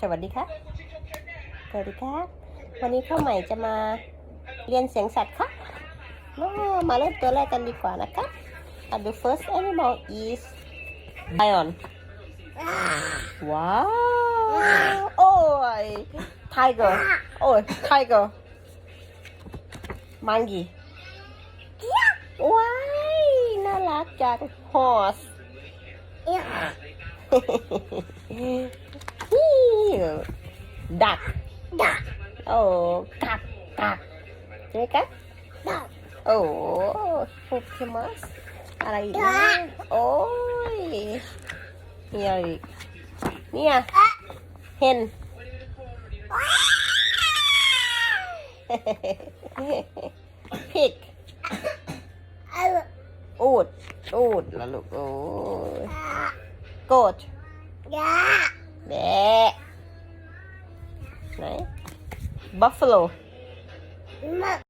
สวัสดีครับสวัสดีครับ วันนี้ข้าวใหม่จะมาเรียนเสียงสัตว์ครับมามาเริ่มตัวแรกกันดีกว่านะครับ and the first animal is lion ว้าว โอ้ย tiger โอ้ย tiger monkey ว้ายน่ารักจัง horse ดัก ดัก โอ้กักกักใช่ไหมครับดัก โอ้โปเกมอนอะไรอีกนะโอ้ยมีอะไรอีกเนี่ยเห็นพิกอูดอูดละลูกโอ้ยโกดแบะไหน buffalo